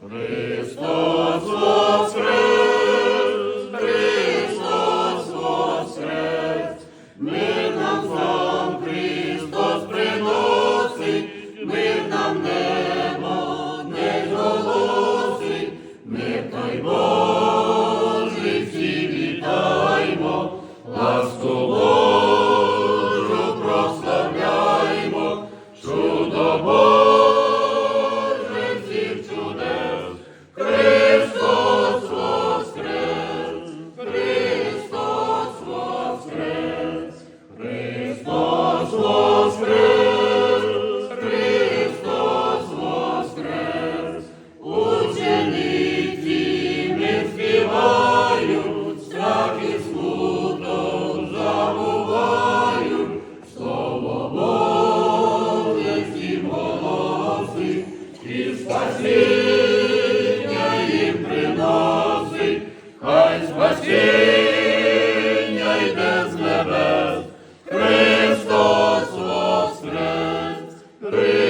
Христос. Христос.